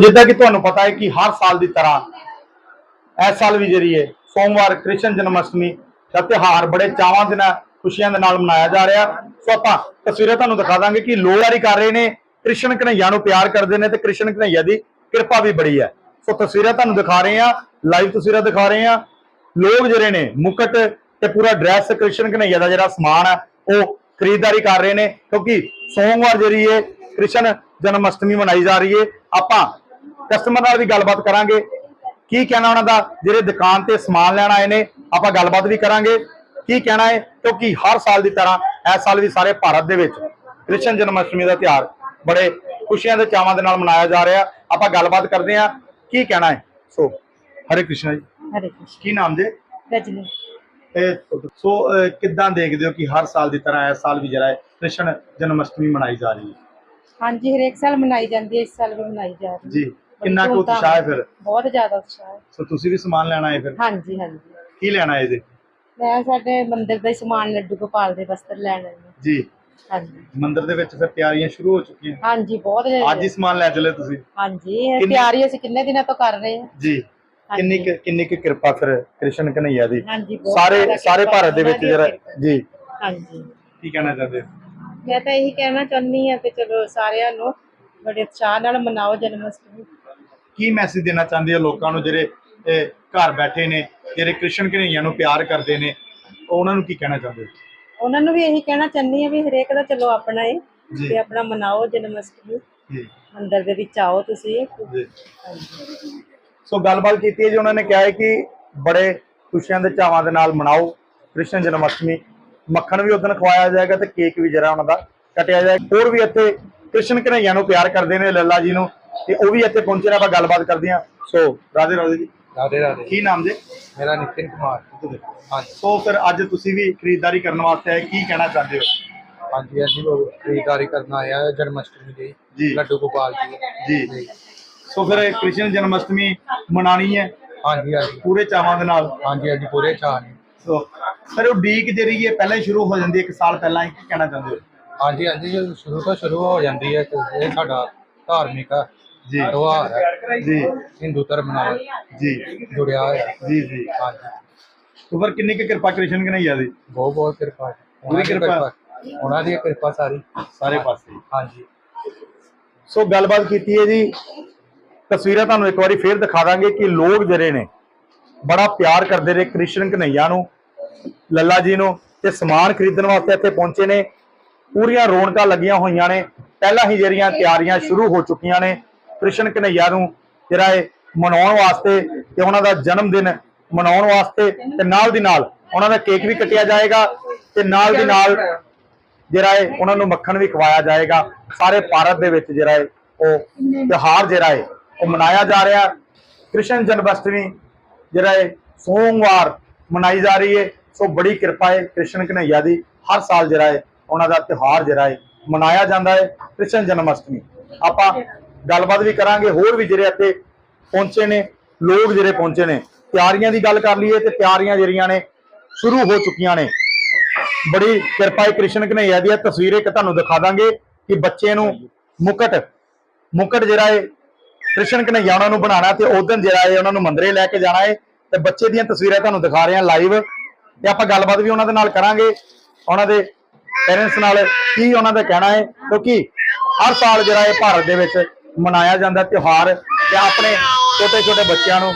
ਜਿੱਦਾਂ ਕਿ ਤੁਹਾਨੂੰ ਪਤਾ ਹੈ ਕਿ ਹਰ ਸਾਲ ਦੀ ਤਰ੍ਹਾਂ ਇਸ ਸਾਲ ਵੀ ਜਿਹੜੀ ਹੈ ਸੋਮਵਾਰ ਕ੍ਰਿਸ਼ਨ ਜਨਮ ਅਸ਼ਟਮੀ ਦਾ ਤਿਉਹਾਰ ਬੜੇ ਚਾਵਾਂ ਦੇ ਨਾਲ, ਖੁਸ਼ੀਆਂ ਦੇ ਨਾਲ ਮਨਾਇਆ ਜਾ ਰਿਹਾ। ਸੋ ਆਪਾਂ ਤਸਵੀਰਾਂ ਤੁਹਾਨੂੰ ਦਿਖਾ ਦਾਂਗੇ ਕਿ ਲੋਕ ਜਾਰੀ ਕਰ ਰਹੇ ਨੇ, ਕ੍ਰਿਸ਼ਨ ਕਨਈਆ ਨੂੰ ਪਿਆਰ ਕਰਦੇ ਨੇ ਤੇ ਕ੍ਰਿਸ਼ਨ ਕਨਈਆ ਦੀ ਕਿਰਪਾ ਵੀ ਬੜੀ ਹੈ। ਸੋ ਤਸਵੀਰਾਂ ਤੁਹਾਨੂੰ ਦਿਖਾ ਰਹੇ ਆ ਲਾਈਵ ਤਸਵੀਰਾਂ ਦਿਖਾ ਰਹੇ ਆ ਲੋਕ ਜਿਹੜੇ ਨੇ, ਮੁਕਟ ਤੇ ਪੂਰਾ ਡਰੈਸ ਕ੍ਰਿਸ਼ਨ ਕਨਈਆ ਦਾ ਜਿਹੜਾ ਸਮਾਨ ਹੈ, ਉਹ ਖਰੀਦਦਾਰੀ ਕਰ ਰਹੇ ਨੇ। ਕਿਉਂਕਿ ਸੋਮਵਾਰ ਜਿਹੜੀ ਹੈ ਕ੍ਰਿਸ਼ਨ ਜਨਮ ਅਸ਼ਟਮੀ ਮਨਾਈ ਜਾ ਰਹੀ ਹੈ। ਆਪਾਂ ਕਸਟਮਰ ਨਾਲ ਵੀ ਗੱਲਬਾਤ ਕਰਾਂਗੇ। ਕੀ ਕਹਿਣਾ ਉਹਨਾਂ ਦਾ? ਜਿਹੜੇ ਦੁਕਾਨ ਤੇ ਸਮਾਨ ਲੈਣ ਆਏ ਨੇ ਆਪਾਂ ਗੱਲਬਾਤ ਵੀ ਕਰਾਂਗੇ। ਕੀ ਕਹਿਣਾ ਹੈ? ਕਿਉਂਕਿ ਹਰ ਸਾਲ ਦੀ ਤਰ੍ਹਾਂ ਇਸ ਸਾਲ ਵੀ ਸਾਰੇ ਭਾਰਤ ਦੇ ਵਿੱਚ ਕ੍ਰਿਸ਼ਨ ਜਨਮ ਅਸ਼ਟਮੀ ਦਾ ਤਿਉਹਾਰ ਬੜੇ ਖੁਸ਼ੀਆਂ ਦੇ ਚਾਵਾਂ ਦੇ ਨਾਲ ਮਨਾਇਆ ਜਾ ਰਿਹਾ। ਆਪਾਂ ਗੱਲਬਾਤ ਕਰਦੇ ਹਾਂ। ਕੀ ਕਹਿਣਾ ਹੈ? ਸੋ ਹਰੇ ਕ੍ਰਿਸ਼ਨ ਜੀ। ਹਰੇ ਕ੍ਰਿਸ਼ਨ। ਕੀ ਨਾਮ ਜੇ? ਰਜਨੀ। ਸੋ ਕਿੱਦਾਂ ਦੇਖਦੇ ਹੋ ਕਿ ਹਰ ਸਾਲ ਦੀ ਤਰ੍ਹਾਂ ਇਸ ਸਾਲ ਵੀ ਜਿਹੜਾ ਹੈ ਕ੍ਰਿਸ਼ਨ ਜਨਮ ਅਸ਼ਟਮੀ ਮਨਾਈ ਜਾ ਰਹੀ ਹੈ? ਹਾਂਜੀ ਹਰੇਕ ਸਾਲ ਮਨਾਈ ਜਾਂਦੀ ਹੈ ਇਸ ਸਾਲ ਵੀ ਮਨਾਈ ਜਾ ਰਹੀ ਹੈ। ਜੀ। ਕਿੰਨਾ ਕੁ ਧੂਮਧਾਮ ਉਤਸ਼ਾਹ ਹੈ ਫਿਰ? ਬਹੁਤ ਜ਼ਿਆਦਾ ਉਤਸ਼ਾਹ ਹੈ। ਸੋ ਤੁਸੀਂ ਵੀ ਸਮਾਨ ਲੈਣ ਆਏ ਫਿਰ? ਹਾਂਜੀ ਹਾਂਜੀ। ਕੀ ਲੈਣਾ ਹੈ ਇਹਦੇ ਮੈਂ ਸਾਡੇ ਮੰਦਿਰ ਦਾ ਹੀ ਸਮਾਨ ਲੱਡੂ ਗੋਪਾਲ ਦੇ ਵਸਤਰ ਲੈਣ ਆਈ ਹਾਂ। ਜੀ। ਹਾਂਜੀ। ਮੰਦਿਰ ਦੇ ਵਿੱਚ ਫਿਰ ਤਿਆਰੀਆਂ ਸ਼ੁਰੂ ਹੋ ਚੁੱਕੀਆਂ। ਹਾਂਜੀ ਬਹੁਤ ਅੱਜ ਹੀ ਸਮਾਨ ਲੈ ਚਲੇ ਤੁਸੀਂ? ਹਾਂਜੀ ਇਹ ਕਿੰਨੀ- ਤਿਆਰੀ ਅਸੀਂ ਕਿੰਨੇ ਦਿਨਾਂ ਤੋਂ ਕਰ ਰਹੇ ਹਾਂ। ਜੀ। ਕਿੰਨੀ ਕੁ- ਕਿੰਨੀ ਕੁ ਕਿਰਪਾ ਫਿਰ ਕ੍ਰਿਸ਼ਨ ਕਨਈਆ ਦੀ? ਹਾਂਜੀ ਬਹੁਤ ਸਾਰੇ ਜ਼ਿਆਦਾ ਸਾਰੇ ਕਿਰਪਾ ਭਾਰਤ ਦੇ ਵਿੱਚ ਉਹਨਾਂ ਦੀ ਜਿਹੜਾ ਕਿਰਪਾ। ਜੀ। ਹਾਂਜੀ। ਕੀ ਕਹਿਣਾ ਚਾਹੁੰਦੇ ਹੋ? ਮੈਂ ਤਾਂ ਇਹੀ ਕਹਿਣਾ ਚਾਹੁੰਦੀ ਹਾਂ ਕਿ ਚਲੋ ਸਾਰਿਆਂ ਨੂੰ ਬੜੇ ਉਤਸ਼ਾਹ ਨਾਲ ਮਨਾਓ ਜਨਮ ਅਸ਼ਟਮੀ। ਕੀ ਮੈਸੇਜ ਦੇਣਾ ਚਾਹੁੰਦੇ ਹੋ ਲੋਕਾਂ ਨੂੰ ਜਿਹੜੇ ਘਰ ਬੈਠੇ ਨੇ ਜਿਹੜੇ ਕ੍ਰਿਸ਼ਨ ਕਨਈਆ ਨੂੰ ਪਿਆਰ ਕਰਦੇ ਨੇ? ਉਹਨਾਂ ਨੂੰ ਕੀ ਕਹਿਣਾ ਚਾਹੁੰਦੇ ਹੋ? ਉਹਨਾਂ ਨੂੰ ਵੀ ਇਹੀ ਕਹਿਣਾ ਚਾਹੁੰਦੀ ਹਾਂ ਵੀ ਹਰੇਕ ਦਾ ਚਲੋ ਆਪਣਾ ਜੀ। ਤੇ ਆਪਣਾ ਮਨਾਓ ਜਨਮ ਅਸ਼ਟਮੀ ਜੀ। ਮੰਦਿਰ ਦੇ ਵਿੱਚ ਆਓ ਤੁਸੀਂ। ਸੋ ਗੱਲਬਾਤ ਕੀਤੀ ਹੈ ਜੀ ਉਹਨਾਂ ਨੇ ਕਿਹਾ ਹੈ ਕਿ ਬੜੇ ਖੁਸ਼ੀਆਂ ਦੇ ਚਾਵਾਂ ਦੇ ਨਾਲ ਮਨਾਓ ਕ੍ਰਿਸ਼ਨ ਜਨਮ ਅਸ਼ਟਮੀ ਮੱਖਣ ਵੀ ਉਦੋਂ ਖਵਾਇਆ ਜਾਏਗਾ ਤੇ ਕੇਕ ਵੀ ਜਿਹੜਾ ਉਹਨਾਂ ਦਾ ਕਟਿਆ ਜਾਏਗਾ। ਹੋਰ ਵੀ ਇੱਥੇ ਕ੍ਰਿਸ਼ਨ ਕਨਈਆ ਨੂੰ ਪਿਆਰ ਕਰਦੇ ਨੇ ਲੱਲਾ ਜੀ ਨੂੰ। ਤੇ ਉਹ ਵੀ ਇੱਥੇ ਪਹੁੰਚੇ ਨੇ ਆਪਾਂ ਗੱਲਬਾਤ ਕਰਦੇ ਹਾਂ। ਸੋ ਰਾਧੇ ਰਾਧੇ ਜੀ। ਰਾਧੇ ਰਾਧੇ। ਕੀ ਨਾਮ ਜੀ? ਮੇਰਾ ਨਿਤਿਨ ਕੁਮਾਰ ਹਾਂਜੀ। ਸੋ ਫਿਰ ਅੱਜ ਤੁਸੀਂ ਵੀ ਖਰੀਦਦਾਰੀ ਕਰਨ ਵਾਸਤੇ ਆਏ ਕੀ ਕਹਿਣਾ ਚਾਹੁੰਦੇ ਹੋ? ਹਾਂਜੀ ਹਾਂਜੀ ਉਹ ਖਰੀਦਦਾਰੀ ਕਰਨ ਆਇਆ ਹੈ ਜਨਮ ਅਸ਼ਟਮੀ ਜੀ। ਲੱਡੂ ਗੋਪਾਲ ਜੀ। ਜੀ। ਸੋ ਫਿਰ ਇਹ ਕ੍ਰਿਸ਼ਨ ਜਨਮ ਅਸ਼ਟਮੀ ਮਨਾਣੀ ਹੈ? ਹਾਂਜੀ ਹਾਂਜੀ। ਪੂਰੇ ਚਾਵਾਂ ਦੇ ਨਾਲ? ਹਾਂਜੀ ਹਾਂਜੀ ਪੂਰੇ ਚਾਹ ਨੇ ਸੋ ਫਿਰ ਉਹ ਡੀਕ ਜਿਹੜੀ ਹੈ ਪਹਿਲਾਂ ਹੀ ਸ਼ੁਰੂ ਹੋ ਜਾਂਦੀ ਹੈ ਇੱਕ ਸਾਲ ਪਹਿਲਾਂ ਹੀ ਕੀ ਕਹਿਣਾ ਚਾਹੁੰਦੇ ਹੋ? ਹਾਂਜੀ ਹਾਂਜੀ ਸ਼ੁਰੂ ਤੋਂ ਸ਼ੁਰੂ ਹੋ ਜਾਂਦੀ ਹੈ ਤੇ ਇਹ ਸਾਡਾ ਧਾਰਮਿਕ ਜੀ। ਤਿਉਹਾਰ ਹੈ। ਜੀ। ਹਿੰਦੂ ਧਰਮ ਨਾਲ ਜੀ। ਜੁੜਿਆ ਹੋਇਆ। ਜੀ ਜੀ। ਹਾਂਜੀ ਫਿਰ ਕਿੰਨੀ ਕੁ ਕਿਰਪਾ ਕ੍ਰਿਸ਼ਨ ਕਨਈਆ ਦੀ? ਬਹੁਤ ਬਹੁਤ ਕਿਰਪਾ ਹੈ। ਉਹਨਾਂ ਦੀ ਕਿਰਪਾ। ਕਿਰਪਾ। ਉਹਨਾਂ ਦੀ ਕਿਰਪਾ ਸਾਰੀ। ਸਾਰੇ ਪਾਸੇ। ਹਾਂਜੀ। ਸੋ ਗੱਲਬਾਤ ਕੀਤੀ ਹੈ ਜੀ। ਤਸਵੀਰਾਂ ਤੁਹਾਨੂੰ ਇੱਕ ਵਾਰੀ ਫੇਰ ਦਿਖਾ ਦਾਂਗੇ ਕਿ ਲੋਕ ਜਿਹੜੇ ਨੇ ਬੜਾ ਪਿਆਰ ਕਰਦੇ ਨੇ ਕ੍ਰਿਸ਼ਨ ਕਨਈਆ ਨੂੰ ਲੱਲਾ ਜੀ ਨੂੰ ਤੇ ਸਮਾਨ ਖਰੀਦਣ ਵਾਸਤੇ ਇੱਥੇ ਪਹੁੰਚੇ ਨੇ। ਪੂਰੀਆਂ ਰੌਣਕਾਂ ਲੱਗੀਆਂ ਹੋਈਆਂ ਨੇ। ਪਹਿਲਾਂ ਹੀ ਜਿਹੜੀਆਂ ਤਿਆਰੀਆਂ ਸ਼ੁਰੂ ਹੋ ਚੁੱਕੀਆਂ ਨੇ। ਕ੍ਰਿਸ਼ਨ ਕਨਈਆ ਨੂੰ ਜਿਹੜਾ ਇਹ ਮਨਾਉਣ ਵਾਸਤੇ ਤੇ ਉਹਨਾਂ ਦਾ ਜਨਮ ਦਿਨ ਮਨਾਉਣ ਵਾਸਤੇ ਤੇ ਨਾਲ ਦੀ ਨਾਲ ਉਹਨਾਂ ਦਾ ਕੇਕ ਵੀ ਕੱਟਿਆ ਜਾਏਗਾ ਤੇ ਨਾਲ ਦੀ ਨਾਲ ਜਿਹੜਾ ਹੈ ਉਹਨਾਂ ਨੂੰ ਮੱਖਣ ਵੀ ਖਵਾਇਆ ਜਾਏਗਾ। ਸਾਰੇ ਭਾਰਤ ਦੇ ਵਿੱਚ ਜਿਹੜਾ ਹੈ ਉਹ ਤਿਉਹਾਰ ਜਿਹੜਾ ਹੈ ਉਹ ਮਨਾਇਆ ਜਾ ਰਿਹਾ। ਕ੍ਰਿਸ਼ਨ ਜਨਮਅਸ਼ਟਮੀ ਜਿਹੜਾ ਹੈ ਸੋਮਵਾਰ ਮਨਾਈ ਜਾ ਰਹੀ ਹੈ। ਸੋ ਬੜੀ ਕਿਰਪਾ ਹੈ ਕ੍ਰਿਸ਼ਨ ਕਨਈਆ ਦੀ। ਹਰ ਸਾਲ ਜਿਹੜਾ ਹੈ ਉਹਨਾਂ ਦਾ ਤਿਉਹਾਰ ਜਿਹੜਾ ਹੈ, ਮਨਾਇਆ ਜਾਂਦਾ ਹੈ, ਕ੍ਰਿਸ਼ਨ ਜਨਮ ਅਸ਼ਟਮੀ ਆਪਾਂ ਗੱਲਬਾਤ ਵੀ ਕਰਾਂਗੇ, ਹੋਰ ਵੀ ਜਿਹੜੇ ਇੱਥੇ ਪਹੁੰਚੇ ਨੇ, ਲੋਕ ਜਿਹੜੇ ਪਹੁੰਚੇ ਨੇ, ਤਿਆਰੀਆਂ ਦੀ ਗੱਲ ਕਰ ਲਈਏ ਤੇ ਤਿਆਰੀਆਂ ਜਿਹੜੀਆਂ ਨੇ, ਸ਼ੁਰੂ ਹੋ ਚੁੱਕੀਆਂ ਨੇ। ਬੜੀ ਕਿਰਪਾ ਹੈ ਕ੍ਰਿਸ਼ਨ ਕਨਈਆ ਦੀ ਤਸਵੀਰ ਇੱਕ ਤੁਹਾਨੂੰ ਦਿਖਾ ਦਾਂਗੇ ਕਿ ਬੱਚੇ ਨੂੰ ਮੁਕਟ ਮੁਕਟ ਜਿਹੜਾ ਹੈ, ਕ੍ਰਿਸ਼ਨ ਕਨਈਆ ਉਹਨਾਂ ਨੂੰ ਬਣਾਉਣਾ ਤੇ ਦਿਨ ਜਿਹੜਾ ਹੈ ਉਹਨਾਂ ਨੂੰ ਮੰਦਰੇ ਲੈ ਕੇ ਜਾਣਾ ਹੈ। ਤੇ ਬੱਚੇ ਦੀਆਂ ਤਸਵੀਰਾਂ ਤੁਹਾਨੂੰ ਦਿਖਾ ਰਹੇ ਹਾਂ ਲਾਈਵ ਤੇ ਆਪਾਂ ਗੱਲਬਾਤ ਵੀ ਉਹਨਾਂ ਦੇ ਨਾਲ ਕਰਾਂਗੇ, ਉਹਨਾਂ ਦੇ ਪੇਰੈਂਟਸ ਨਾਲ ਕੀ ਉਹਨਾਂ ਦਾ ਕਹਿਣਾ ਹੈ? ਕਿਉਂਕਿ ਹਰ ਸਾਲ ਜਿਹੜਾ ਹੈ ਭਾਰਤ ਦੇ ਵਿੱਚ ਮਨਾਇਆ ਜਾਂਦਾ ਤਿਉਹਾਰ ਤੇ ਆਪਣੇ ਛੋਟੇ ਛੋਟੇ ਬੱਚਿਆਂ ਨੂੰ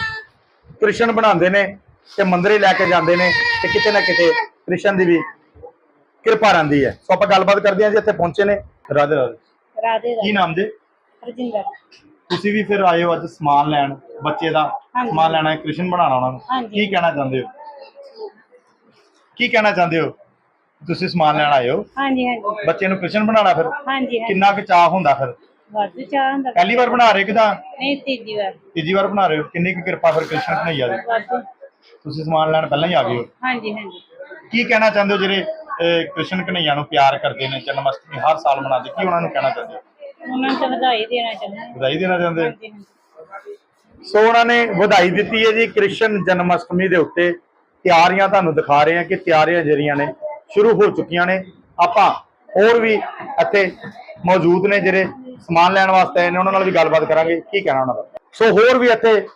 ਕ੍ਰਿਸ਼ਨ ਬਣਾਉਂਦੇ ਨੇ ਤੇ ਮੰਦਰੇ ਲੈ ਕੇ ਜਾਂਦੇ ਨੇ ਤੇ ਕਿਤੇ ਨਾ ਕਿਤੇ ਕ੍ਰਿਸ਼ਨ ਦੀ ਵੀ ਕਿਰਪਾ ਰਹਿੰਦੀ ਹੈ। ਸੋ ਆਪਾਂ ਗੱਲਬਾਤ ਕਰਦੇ ਹਾਂ ਜੀ ਇੱਥੇ ਪਹੁੰਚੇ ਨੇ ਰਾਧੇ ਰਾਧੇ। ਰਾਧੇ ਕੀ ਦਾ ਨਾਮ ਜੀ? ਰਜਿੰਦਰ। ਤੁਸੀਂ ਵੀ ਫਿਰ ਆਏ ਹੋ ਅੱਜ ਸਮਾਨ ਲੈਣ ਬੱਚੇ ਦਾ। ਸਮਾਨ ਲੈਣਾ ਹੈ ਕ੍ਰਿਸ਼ਨ ਬਣਾਉਣਾ ਉਹਨਾਂ ਨੂੰ। ਕੀ ਕਹਿਣਾ ਚਾਹੁੰਦੇ ਹੋ? ਕੀ ਕਹਿਣਾ ਚਾਹੁੰਦੇ ਹੋ? ਤੁਸੀਂ ਸਮਾਨ ਲੈਣ ਆਏ ਹੋ? ਹਾਂਜੀ ਹਾਂਜੀ। ਬੱਚੇ ਨੂੰ ਕ੍ਰਿਸ਼ਨ ਬਣਾਉਣਾ ਫਿਰ? ਹਾਂਜੀ ਹਾਂਜੀ। ਕਿੰਨਾ ਕੁ ਚਾਹ ਹੁੰਦਾ ਫਿਰ? ਵਾਧੂ ਚਾਹ ਹੁੰਦਾ। ਪਹਿਲੀ ਵਾਰ ਬਣਾ ਰਹੇ ਕਿਦਾਂ ਨਹੀਂ ਤੀਜੀ ਵਾਰ। ਤੀਜੀ ਵਾਰ ਬਣਾ ਰਹੇ ਹੋ? ਕਿੰਨੀ ਕੁ ਕਿਰਪਾ ਫਿਰ ਕ੍ਰਿਸ਼ਨ ਕਨਈਆ ਦੀ? ਵਾਧੂ। ਤੁਸੀਂ ਸਮਾਨ ਲੈਣ ਪਹਿਲਾਂ ਹੀ ਆ ਗਏ ਹੋ? ਹਾਂਜੀ ਹਾਂਜੀ। ਕੀ ਕਹਿਣਾ ਚਾਹੁੰਦੇ ਹੋ ਜਿਹੜੇ ਅਹ, ਕ੍ਰਿਸ਼ਨ ਕਨਈਆ ਨੂੰ ਪਿਆਰ ਕਰਦੇ ਨੇ ਜਨਮ ਅਸ਼ਟਮੀ ਹਰ ਸਾਲ ਮਨਾਉਂਦੇ? ਕੀ ਉਹਨਾਂ ਨੂੰ ਕਹਿਣਾ ਚਾਹੁੰਦੇ ਹੋ? ਉਹਨਾਂ ਨੂੰ ਤਾਂ ਵਧਾਈ ਦੇਣਾ ਚਾਹੁੰਦੇ ਵਧਾਈ ਦੇਣਾ ਚਾਹੁੰਦੇ ਹੋ? ਹਾਂਜੀ ਹਾਂਜੀ। ਸੋ ਉਹਨਾਂ ਨੇ ਵਧਾਈ ਦਿੱਤੀ ਹੈ ਜੀ ਕ੍ਰਿਸ਼ਨ ਜਨਮ ਅਸ਼ਟਮੀ ਦੇ ਉੱਤੇ। ਤਿਆਰੀਆਂ ਤੁਹਾਨੂੰ ਦਿਖਾ ਰਹੇ ਹਾਂ ਕਿ ਤਿਆਰੀਆਂ ਜਿਹੜੀਆਂ ਨੇ ਸ਼ੁਰੂ ਹੋ ਚੁੱਕੀਆਂ ਨੇ। ਆਪਾਂ ਹੋਰ ਵੀ ਇੱਥੇ ਮੌਜੂਦ ਨੇ ਜਿਹੜੇ ਸਮਾਨ ਲੈਣ ਵਾਸਤੇ ਆਏ ਨੇ ਉਹਨਾਂ ਨਾਲ ਵੀ ਗੱਲਬਾਤ ਕਰਾਂਗੇ। ਕੀ ਕਹਿਣਾ ਉਹਨਾਂ ਦਾ? ਸੋ ਹੋਰ ਵੀ ਇੱਥੇ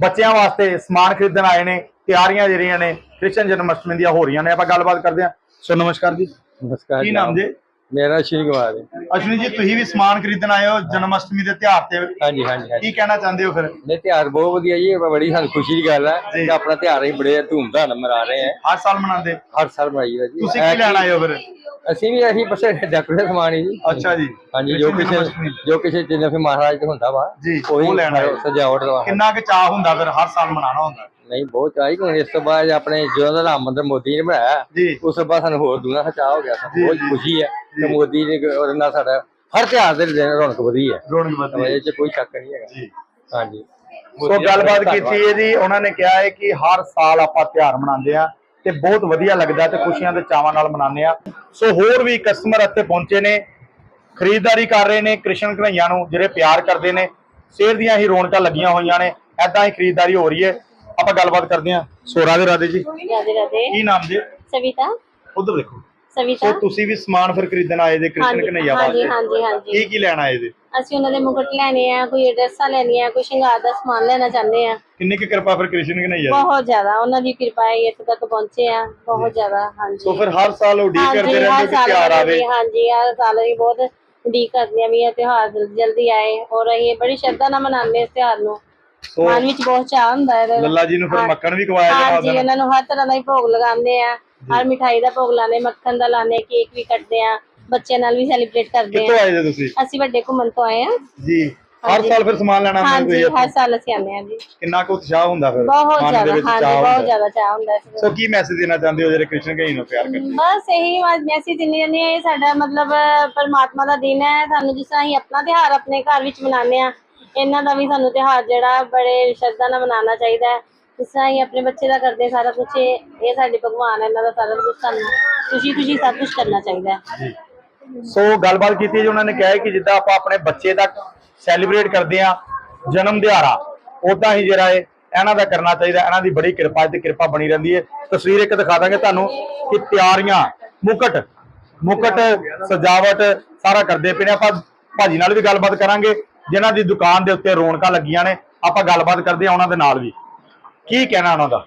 ਬੱਚਿਆਂ ਵਾਸਤੇ ਸਮਾਨ ਖਰੀਦਣ ਆਏ ਨੇ ਤਿਆਰੀਆਂ ਜਿਹੜੀਆਂ ਨੇ ਕ੍ਰਿਸ਼ਨ ਜਨਮ ਅਸ਼ਟਮੀ ਦੀਆਂ ਹੋ ਰਹੀਆਂ ਨੇ। ਆਪਾਂ ਗੱਲਬਾਤ ਕਰਦੇ ਹਾਂ। ਸੋ ਨਮਸਕਾਰ ਜੀ। ਨਮਸਕਾਰ ਕੀ ਨਾਮ ਜੀ? ਮੇਰਾ ਸ਼੍ਰੀ ਕੁਮਾਰ ਹੈ। ਅਸ਼ਵਨੀ ਜੀ ਤੁਸੀਂ ਵੀ ਸਮਾਨ ਖਰੀਦਣ ਆਏ ਹੋ ਜਨਮ ਅਸ਼ਟਮੀ ਦੇ ਤਿਉਹਾਰ ਤੇ। ਹਾਂਜੀ ਹਾਂਜੀ ਹਾਂਜੀ। ਕੀ ਕਹਿਣਾ ਚਾਹੁੰਦੇ ਹੋ ਫਿਰ? ਨੇ ਤਿਉਹਾਰ ਬਹੁਤ ਵਧੀਆ ਜੀ ਇਹ ਬੜੀ ਸਾਨੂੰ ਖੁਸ਼ੀ ਦੀ ਗੱਲ ਹੈ। ਕਿ ਆਪਣਾ ਤਿਉਹਾਰ ਅਸੀਂ ਬੜੇ ਧੂਮਧਾਮ ਨਾਲ ਮਨਾ ਰਹੇ ਹਾਂ। ਹਰ ਸਾਲ ਮਨਾਉਂਦੇ? ਹਰ ਸਾਲ ਮਨਾਈਦਾ ਜੀ। ਤੁਸੀਂ ਕੀ ਲੈਣ ਆਏ ਹੋ ਫਿਰ? ਅਸੀਂ ਵੀ ਅਸੀਂ ਬਸ ਡੈਕੋਰੇਸ਼ਨ ਸਮਾਨ ਹੀ ਜੀ। ਅੱਛਾ ਜੀ। ਹਾਂਜੀ ਜੋ ਕਿਸੇ। ਜੋ ਕਿਸੇ ਜਿੰਨਾ ਫਿਰ ਮਹਾਰਾਜ ਤੇ ਹੁੰਦਾ ਵਾ। ਉਹੀ ਲੈਣ। ਸਜਾਵਟ ਦਾ। ਕਿੰਨਾ ਕੁ ਚਾਹ ਹੁੰਦਾ ਫਿਰ ਹਰ ਸਾਲ ਮਨਾਉਣਾ ਹੁੰਦਾ? ਨਹੀਂ ਬਹੁਤ ਚਾਹੀ ਹੁਣ ਇਸ ਤੋਂ ਬਾਅਦ ਆਪਣੇ ਦਾ ਰਾਮ ਮੰਦਿਰ ਮੋਦੀ ਨੇ ਬਣਾਇਆ ਜੀ। ਉਸ ਤੋਂ ਬਾਅਦ ਸਾਨੂੰ ਹੋਰ ਦੂਣਾ ਚਾਹ ਹੋ ਗਿਆ ਸਾਨੂੰ ਜੀ, ਬਹੁਤ ਜੀ। ਖੁਸ਼ੀ ਹੈ ਕਿ ਮੋਦੀ ਨੇ ਉਹਦੇ ਨਾਲ ਸਾਡਾ ਹਰ ਤਿਉਹਾਰ ਦੇ ਦਿਨ ਰੌਣਕ ਵਧੀ ਹੈ। ਰੋਣ ਵਧੀ ਇਹ 'ਚ ਕੋਈ ਸ਼ੱਕ ਨਹੀਂ ਹੈਗਾ। ਜੀ। ਹਾਂਜੀ। ਸੋ ਗੱਲਬਾਤ ਕੀਤੀ ਹੈ ਜੀ ਉਹਨਾਂ ਨੇ ਕਿਹਾ ਹੈ ਕਿ ਹਰ ਸਾਲ ਆਪਾਂ ਤਿਉਹਾਰ ਮਨਾਉਂਦੇ ਆ ਤੇ ਬਹੁਤ ਵਧੀਆ ਲੱਗਦਾ ਤੇ ਖੁਸ਼ੀਆਂ ਤੇ ਚਾਵਾਂ ਨਾਲ ਮਨਾਉਂਦੇ ਆ ਸੋ ਹੋਰ ਵੀ ਕਸਟਮਰ ਇੱਥੇ ਪਹੁੰਚੇ ਨੇ ਖਰੀਦਦਾਰੀ ਕਰ ਰਹੇ ਨੇ ਕ੍ਰਿਸ਼ਨ ਕਨਈਆ ਨੂੰ ਜਿਹੜੇ ਪਿਆਰ ਕਰਦੇ ਨੇ। ਸ਼ੇਰ ਦੀਆਂ ਹੀ ਰੌਣਕਾਂ ਲੱਗੀਆਂ ਹੋਈਆਂ ਨੇ ਐਦਾਂ ਹੀ ਖਰੀਦਦਾਰੀ ਹੋ ਰਹੀ ਹੈ। ਆਪਾਂ ਗੱਲਬਾਤ ਕਰਦੇ ਆ ਸੋ ਰਾਧੇ ਰਾਧੇ ਜੀ। ਰਾਧੇ ਰਾਧੇ। ਕੀ ਨਾਮ ਜੀ? ਸਵਿਤਾ। ਉਧਰ ਦੇਖੋ। ਸਵਿਤਾ। ਸੋ ਤੁਸੀਂ ਵੀ ਸਮਾਨ ਫਿਰ ਖਰੀਦਣ ਆਏ ਜੇ ਕ੍ਰਿਸ਼ਨ ਕਨਈਆ ਹਾਂਜੀ ਵਾਸਤੇ। ਹਾਂਜੀ ਹਾਂਜੀ ਕੀ ਕੀ ਲੈਣ ਆਏ ਜੇ? ਅਸੀਂ ਉਹਨਾਂ ਦੇ ਮੁਕਟ ਲੈਣੇ ਆ ਕੋਈ ਡਰੈਸਾਂ ਲੈਣੀਆਂ ਕੋਈ ਸ਼ਿੰਗਾਰ ਦਾ ਸਮਾਨ ਲੈਣਾ ਚਾਹੁੰਦੇ ਆ। ਕਿੰਨੀ ਕੁ ਕਿਰਪਾ ਫਿਰ ਕ੍ਰਿਸ਼ਨ ਕਨਈਆ ਦੀ? ਬਹੁਤ ਜ਼ਿਆਦਾ ਉਹਨਾਂ ਦੀ ਕਿਰਪਾ ਹੈ ਇੱਥੇ ਤੱਕ ਪਹੁੰਚੇ ਆ ਬਹੁਤ ਜ਼ਿਆਦਾ ਹਾਂਜੀ। ਸੋ ਫਿਰ ਹਰ ਸਾਲ ਉਡੀਕ ਕਰਦੇ ਰਹਿੰਦੇ ਹੋ ਕਿ ਤਿਉਹਾਰ ਆਵੇ। ਹਾਂਜੀ ਹਾਂਜੀ ਹਰ ਸਾਲ ਅਸੀਂ ਬਹੁਤ ਉਡੀਕ ਕਰਦੇ ਆ ਵੀ ਇਹ ਤਿਉਹਾਰ ਜਲਦੀ ਆਏ ਔਰ ਅਸੀਂ ਬੜੀ ਸ਼ਰਧਾ ਨਾਲ ਮਨਾਉਂਦੇ ਇਸ ਤਿਉਹਾਰ ਨੂੰ। ਮਨ ਵਿੱਚ ਬਹੁਤ ਚਾਹ ਹੁੰਦਾ ਹੈ ਇਹਦਾ। ਲੱਲਾ ਜੀ ਨੂੰ ਫਿਰ ਹਾਂ। ਮੱਖਣ ਵੀ ਖਵਾਇਆ ਜਾਣਾ ਹਾਂਜੀ ਉਹਨਾਂ ਨੂੰ ਹਰ ਤਰ੍ਹਾਂ ਦਾ ਹੀ ਭੋਗ ਲਗਾਉਂਦੇ ਆ। ਹਰ ਮਿਠਾਈ ਦਾ ਭੋਗ ਲਾਉਂਦੇ ਮੱਖਣ ਦਾ ਲਾਉਂਦੇ ਕੇਕ ਵੀ ਕੱਟਦੇ ਆ ਬੱਚਿਆਂ ਨਾਲ ਵੀ ਸੈਲੀਬ੍ਰੇਟ ਕਰਦੇ ਕਿੱਥੋਂ ਆ। ਆਏ ਜੇ ਤੁਸੀਂ? ਅਸੀਂ ਵੱਡੇ ਘੁੰਮਣ ਤੋਂ ਆਏ ਆ। ਜੀ ਹਰ ਸਾਲ ਫਿਰ ਸਮਾਨ ਲੈਣਾ ਆਉਂਦੇ ਹਾਂਜੀ ਹਰ ਸਾਲ ਅਸੀਂ ਆਉਂਦੇ ਆ ਜੀ। ਕਿੰਨਾ ਕੁ ਉਤਸ਼ਾਹ ਹੁੰਦਾ ਫਿਰ? ਬਹੁਤ ਮਨ ਦੇ ਜ਼ਿਆਦਾ ਵਿੱਚ ਹਾਂਜੀ ਚਾਅ ਬਹੁਤ ਹੁੰਦਾ। ਜ਼ਿਆਦਾ ਚਾਹ ਹੁੰਦਾ ਇਸ ਸੋ ਕੀ ਮੈਸੇਜ ਦੇਣਾ ਚਾਹੁੰਦੇ ਹੋ ਜਿਹੜੇ ਕ੍ਰਿਸ਼ਨ ਕਹੀ ਨੂੰ ਪਿਆਰ ਕਰਦੇ ਬਸ ਇਹੀ ਮੈਸੇਜ ਦਿੰਦੇ ਜਾਂਦੇ ਆ ਇਹ ਸਾਡਾ ਮਤਲਬ ਪਰਮਾਤਮਾ ਦਾ ਦਿਨ ਹੈ। ਸਾਨੂੰ ਜਿਸ ਤਰ੍ਹਾਂ ਅਸੀਂ ਆਪਣਾ ਤਿਉਹਾਰ ਆਪਣੇ ਘਰ ਵਿੱਚ ਮਨਾਉਂਦੇ ਆ ਇਹਨਾਂ ਦਾ ਵੀ ਸਾਨੂੰ ਤਿਉਹਾਰ ਜਿਹੜਾ ਬੜੇ ਸ਼ਰਧਾ ਨਾਲ ਮਨਾਉਣਾ ਚਾਹੀਦਾ ਹੈ। ਜਿਸ ਤਰ੍ਹਾਂ ਅਸੀਂ ਆਪਣੇ ਬੱਚੇ ਦਾ ਕਰਦੇ ਸਾਰਾ ਕੁਝ ਇਹ ਇਹ ਸਾਡੇ ਭਗਵਾਨ ਹੈ, ਇਹਨਾਂ ਦਾ ਸਾਰਾ ਕੁਝ ਸਾਨੂੰ ਖੁਸ਼ੀ ਖੁਸ਼ੀ ਸਭ ਕੁਝ ਕਰਨਾ ਚਾਹੀਦਾ ਹੈ। ਸੋ ਗੱਲਬਾਤ ਕੀਤੀ ਜੀ, ਉਹਨਾਂ ਨੇ ਕਿਹਾ ਕਿ ਜਿੱਦਾਂ ਆਪਾਂ ਆਪਣੇ ਬੱਚੇ ਦਾ ਸੈਲੀਬ੍ਰੇਟ ਕਰਦੇ ਆ ਜਨਮ ਦਿਹਾੜਾ ਉਦਾਂ ਹੀ ਜਿਹੜਾ ਹੈ ਇਹਨਾਂ ਦਾ ਕਰਨਾ ਚਾਹੀਦਾ, ਇਹਨਾਂ ਦੀ ਬੜੀ ਕਿਰਪਾ ਤੇ ਕਿਰਪਾ ਬਣੀ ਰਹਿੰਦੀ ਹੈ। ਤਸਵੀਰ ਇੱਕ ਦਿਖਾ ਦਾਂਗੇ ਤੁਹਾਨੂੰ ਕਿ ਤਿਆਰੀਆਂ ਮੁਕਟ ਮੁਕਟ, ਸਜਾਵਟ ਸਾਰਾ ਕਰਦੇ ਪਏ ਨੇ। ਆਪਾਂ ਭਾਜੀ ਨਾਲ ਵੀ ਗੱਲਬਾਤ ਕਰਾਂਗੇ। ਜਿਨ੍ਹਾਂ ਦੀ ਦੁਕਾਨ ਦੇ ਉੱਤੇ ਰੌਣਕਾਂ ਲੱਗੀਆਂ ਨੇ ਆਪਾਂ ਗੱਲਬਾਤ ਕਰਦੇ ਆ ਉਹਨਾਂ ਦੇ ਨਾਲ ਵੀ। ਕੀ ਕਹਿਣਾ ਉਹਨਾਂ ਦਾ?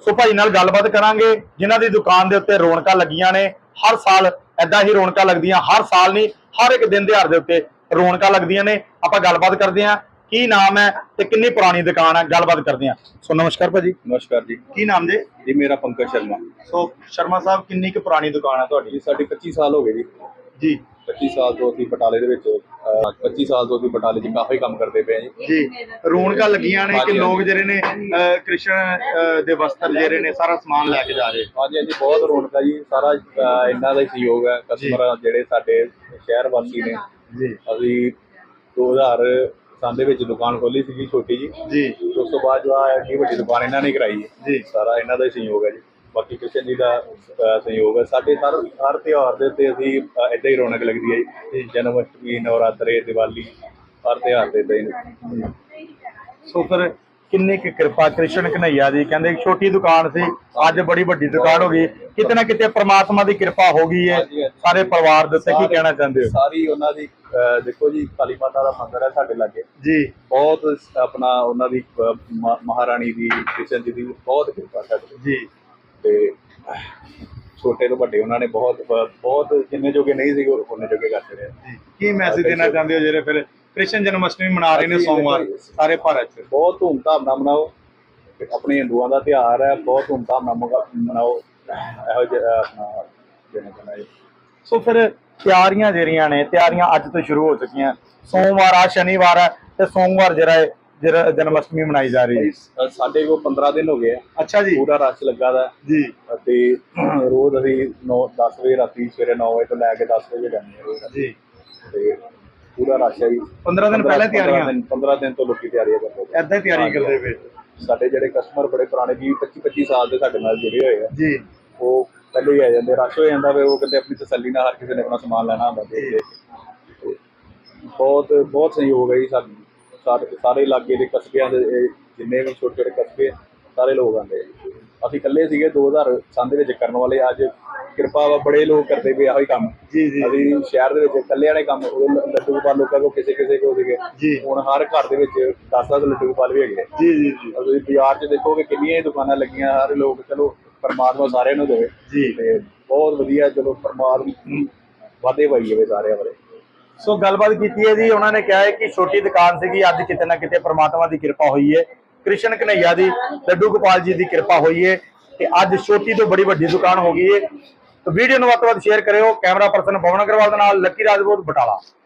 ਸੋ ਭਾਈ ਨਾਲ ਗੱਲਬਾਤ ਕਰਾਂਗੇ ਜਿਨ੍ਹਾਂ ਦੀ ਦੁਕਾਨ ਦੇ ਉੱਤੇ ਰੌਣਕਾਂ ਲੱਗੀਆਂ ਨੇ ਹਰ ਸਾਲ ਐਦਾਂ ਹੀ ਰੌਣਕਾਂ ਲੱਗਦੀਆਂ ਹਰ ਸਾਲ ਨਹੀਂ ਹਰ ਇੱਕ ਦਿਨ ਦਿਹਾੜ ਦੇ ਉੱਤੇ ਰੌਣਕਾਂ ਲੱਗਦੀਆਂ ਨੇ। ਆਪਾਂ ਗੱਲਬਾਤ ਕਰਦੇ ਹਾਂ ਕੀ ਨਾਮ ਹੈ ਤੇ ਕਿੰਨੀ ਪੁਰਾਣੀ ਦੁਕਾਨ ਹੈ ਗੱਲਬਾਤ ਕਰਦੇ ਹਾਂ। ਸੋ ਨਮਸਕਾਰ ਭਾਜੀ। ਨਮਸਕਾਰ ਜੀ। ਕੀ ਨਾਮ ਜੀ? ਜੀ ਮੇਰਾ ਪੰਕਜ ਸ਼ਰਮਾ। ਸੋ ਸ਼ਰਮਾ ਸਾਹਿਬ ਕਿੰਨੀ ਕੁ ਪੁਰਾਣੀ ਦੁਕਾਨ ਹੈ ਤੁਹਾਡੀ? ਸਾਡੀ 25 ਸਾਲ ਹੋ ਗਏ ਜੀ। ਜੀ। 25 ਸਾਲ ਤੋਂ ਅਸੀਂ ਬਟਾਲੇ ਦੇ ਵਿੱਚ ਅਹ, 25 ਸਾਲ ਤੋਂ ਅਸੀਂ ਬਟਾਲੇ 'ਚ ਕਾਫੀ ਕੰਮ ਕਰਦੇ ਪਏ ਹਾਂ ਜੀ। ਜੀ ਰੌਣਕਾਂ ਲੱਗੀਆਂ ਨੇ ਕਿ ਲੋਕ ਜਿਹੜੇ ਨੇ ਅਹ, ਕ੍ਰਿਸ਼ਨ ਅਹ, ਦੇ ਵਸਤਰ ਜਿਹੜੇ ਨੇ ਸਾਰਾ ਸਮਾਨ ਲੈ ਕੇ ਜਾ ਰਹੇ। ਹਾਂਜੀ ਹਾਂਜੀ ਬਹੁਤ ਰੌਣਕ ਜੀ। ਸਾਰਾ ਅਹ, ਇਹਨਾਂ ਦਾ ਹੀ ਸਹਿਯੋਗ ਹੈ ਕਸਟਮਰ ਜਿਹੜੇ ਸਾਡੇ ਸ਼ਹਿਰ ਵਾਸੀ ਨੇ। ਜੀ। ਅਸੀਂ 2000 ਸਾਲ ਦੇ ਵਿੱਚ ਦੁਕਾਨ ਖੋਲੀ ਸੀਗੀ ਛੋਟੀ ਜੀ ਜੀ। ਉਸ ਤੋਂ ਬਾਅਦ ਜੋ ਇੰਨੀ ਵੱਡੀ ਦੁਕਾਨ ਇਹਨਾਂ ਨੇ ਕਰਾਈ ਹੈ। ਜੀ। ਸਾਰਾ ਇਹਨਾਂ ਦਾ ਹੀ ਸਹਿਯੋਗ ਹੈ ਜੀ। ਬਾਕੀ ਕ੍ਰਿਸ਼ਨ ਜੀ ਦਾ ਸਹਿਯੋਗ ਹੈ। ਸਾਡੇ ਹਰ ਹਰ ਤਿਉਹਾਰ ਦੇ ਉੱਤੇ ਅਸੀਂ ਏਦਾਂ ਹੀ ਰੌਣਕ ਲੱਗਦੀ ਹੈ ਜੀ। ਜਨਮ ਅਸ਼ਟਮੀ ਨਵਰਾਤਰੇ ਦੀਵਾਲੀ ਹਰ ਤਿਉਹਾਰ ਦੇ ਹੀ ਸੋ ਫਿਰ ਕਿੰਨੀ ਕੁ ਕਿਰਪਾ ਕ੍ਰਿਸ਼ਨ ਕਨਈਆ ਦੀ? ਕਹਿੰਦੇ ਛੋਟੀ ਦੁਕਾਨ ਸੀ ਅੱਜ ਬੜੀ ਵੱਡੀ ਦੁਕਾਨ ਹੋ ਗਈ। ਕਿਤੇ ਨਾ ਕਿਤੇ ਪ੍ਰਮਾਤਮਾ ਦੀ ਕਿਰਪਾ ਹੋ ਗਈ ਹੈ। ਸਾਰੇ ਪਰਿਵਾਰ ਦੇ ਉੱਤੇ ਕੀ ਕਹਿਣਾ ਚਾਹੁੰਦੇ ਹੋ? ਸਾਰੀ ਉਹਨਾਂ ਦੀ ਦੇਖੋ ਜੀ ਕਾਲੀ ਮਾਤਾ ਦਾ ਮੰਦਿਰ ਹੈ ਸਾਡੇ ਲਾਗੇ। ਜੀ। ਬਹੁਤ ਆਪਣਾ ਉਹਨਾਂ ਦੀ ਮਹਾਰਾਣੀ ਦੀ ਕ੍ਰਿਸ਼ਨ ਜੀ ਦੀ ਬਹੁਤ ਕਿਰਪਾ ਸਾਡੇ ਤੇ। ਜੀ। ਤੇ ਛੋਟੇ ਤੋਂ ਵੱਡੇ ਉਹਨਾਂ ਨੇ ਬਹੁਤ ਬਹੁਤ ਜਿੰਨੇ ਜੋਗੇ ਨਹੀਂ ਸੀ ਉਹਨੇ ਜੋਗੇ ਕਰਦੇ ਰਹੇ ਜੀ ਕੀ ਮੈਸੇਜ ਦੇਣਾ ਚਾਹੁੰਦੇ ਹੋ ਜਿਹੜੇ ਫਿਰ ਕ੍ਰਿਸ਼ਨ ਜਨਮ ਅਸ਼ਟਮੀ ਮਨਾ ਰਹੇ ਨੇ ਸੋਮਵਾਰ ਸਾਰੇ ਭਾਰਤ 'ਚ? ਬਹੁਤ ਧੂਮਧਾਮ ਨਾਲ ਮਨਾਓ ਆਪਣੇ ਹਿੰਦੂਆਂ ਦਾ ਤਿਉਹਾਰ ਹੈ ਬਹੁਤ ਧੂਮਧਾਮ ਨਾਲ ਮਗਾ- ਮਨਾਓ ਇਹੋ ਜਿਹਾ ਆਪਣਾ ਦੇਣਾ ਚਾਹੁੰਦਾ ਜੀ ਸੋ ਫਿਰ ਤਿਆਰੀਆਂ ਜਿਹੜੀਆਂ ਨੇ ਤਿਆਰੀਆਂ ਅੱਜ ਤੋਂ ਸ਼ੁਰੂ ਹੋ ਚੁੱਕੀਆਂ। ਸੋਮਵਾਰ ਆ ਸ਼ਨੀਵਾਰ ਹੈ ਤੇ ਸੋਮਵਾਰ ਜਿਹੜਾ ਹੈ ਜਿਹੜਾ ਜਨਮ ਅਸ਼ਟਮੀ ਮਨਾਈ ਜਾ ਰਹੀ ਹੈ। ਸਾਡੇ ਕੋਲ 15 ਦਿਨ ਹੋ ਗਏ ਆ। ਅੱਛਾ ਜੀ। ਪੂਰਾ ਰਸ਼ ਲੱਗਾ ਦਾ। ਜੀ। ਅਤੇ ਰੋਜ਼ ਅਸੀਂ 9 10 ਵਜੇ ਰਾਤੀ ਸਵੇਰੇ 9 ਵਜੇ ਤੋਂ ਲੈ ਕੇ 10 ਵਜੇ ਜਾਂਦੇ ਹਾਂ। ਜੀ। ਤੇ ਪੂਰਾ ਰਸ਼ ਹੈ ਜੀ। 15 ਦਿਨ ਪਹਿਲਾਂ ਤਿਆਰੀਆਂ? 15 ਦਿਨ ਤੋਂ ਲੋਕੀ ਤਿਆਰੀਆਂ ਕਰਦੇ। ਐਦਾਂ ਹੀ ਤਿਆਰੀ। ਕਰਦੇ ਪਏ। ਸਾਡੇ ਜਿਹੜੇ ਕਸਟਮਰ ਬੜੇ ਪੁਰਾਣੇ ਜੀ 25 25 ਸਾਲ ਦੇ ਸਾਡੇ ਨਾਲ ਜੁੜੇ ਹੋਏ ਆ। ਜੀ। ਉਹ ਪਹਿਲੇ ਹੀ ਆ ਜਾਂਦੇ ਰਸ਼ ਹੋ ਜਾਂਦਾ ਵੇ ਉਹ ਕਹਿੰਦੇ ਆਪਣੀ ਤਸੱਲੀ ਨਾਲ ਹਰ ਕਿਸੇ ਨੇ ਆਪਣਾ ਸਮਾਨ ਲੈਣਾ ਹੁੰਦਾ। ਕੇ। ਤੇ ਬਹੁਤ ਬਹੁਤ ਸਹਿਯੋਗ ਹੈ ਜੀ ਸਾਡੇ ਸਾਡੇ ਸਾਰੇ ਇਲਾਕੇ ਦੇ ਕਸਬਿਆਂ ਦੇ ਇਹ ਜਿੰਨੇ ਵੀ ਛੋਟੇ ਛੋਟੇ ਕਸਬੇ ਸਾਰੇ ਲੋਕ ਆਉਂਦੇ ਆ। ਅਸੀਂ ਇਕੱਲੇ ਸੀਗੇ 2000 ਸੰਨ ਦੇ ਵਿੱਚ ਕਰਨ ਵਾਲੇ ਅੱਜ ਕਿਰਪਾ ਵਾ ਬੜੇ ਲੋਕ ਕਰਦੇ ਪਏ ਆਹੋ ਹੀ ਕੰਮ ਜੀ ਜੀ ਅਸੀਂ ਸ਼ਹਿਰ ਦੇ ਵਿੱਚ ਇਕੱਲੇ ਵਾਲੇ ਕੰਮ ਉਹ ਲ- ਲੱਡੂ ਗੋਪਾਲ ਲੋਕਾਂ ਕੋ ਕਿਸੇ ਕਿਸੇ ਕੋ ਸੀਗੇ ਜੀ। ਹੁਣ ਹਰ ਘਰ ਦੇ ਵਿੱਚ 10-10 ਲੱਡੂ ਗੋਪਾਲ ਵੀ ਹੈਗੇ ਆ। ਜੀ ਜੀ ਜੀ ਔਰ ਤੁਸੀਂ ਬਾਜ਼ਾਰ 'ਚ ਦੇਖੋਗੇ ਕਿੰਨੀਆਂ ਹੀ ਦੁਕਾਨਾਂ ਲੱਗੀਆਂ ਹਰ ਲੋਕ ਚਲੋ ਪਰਮਾਤਮਾ ਸਾਰਿਆਂ ਨੂੰ ਦੇਵੇ ਜੀ। ਤੇ ਬਹੁਤ ਵਧੀਆ ਚਲੋ ਪਰਮਾਤਮਾ ਵਾਦੇ ਪਾਈ ਜਾਵੇ ਸਾਰਿਆਂ ਬਾਰੇ ਸੋ ਗੱਲਬਾਤ ਕੀਤੀ ਹੈ ਜੀ, ਉਹਨਾਂ ਨੇ ਕਿਹਾ ਹੈ ਕਿ ਛੋਟੀ ਦੁਕਾਨ ਸੀਗੀ, ਅੱਜ ਕਿਤੇ ਨਾ ਕਿਤੇ ਪ੍ਰਮਾਤਮਾ ਦੀ ਕਿਰਪਾ ਹੋਈ ਹੈ। ਕ੍ਰਿਸ਼ਨ ਕਨਈਆ ਦੀ, ਲੱਡੂ ਗੋਪਾਲ ਜੀ ਦੀ ਕਿਰਪਾ ਹੋਈ ਹੈ ਤੇ ਅੱਜ ਛੋਟੀ ਤੋਂ ਬੜੀ ਵੱਡੀ ਦੁਕਾਨ ਹੋ ਗਈ ਹੈ। ਤਾਂ ਵੀਡੀਓ ਨੂੰ ਵੱਧ ਤੋਂ ਵੱਧ ਸ਼ੇਅਰ ਕਰਿਓ, ਕੈਮਰਾ ਪਰਸਨ ਪਵਨ ਅਗਰਵਾਲ ਦੇ ਨਾਲ, ਲੱਕੀ ਰਾਜਪੂਤ ਬਟਾਲਾ।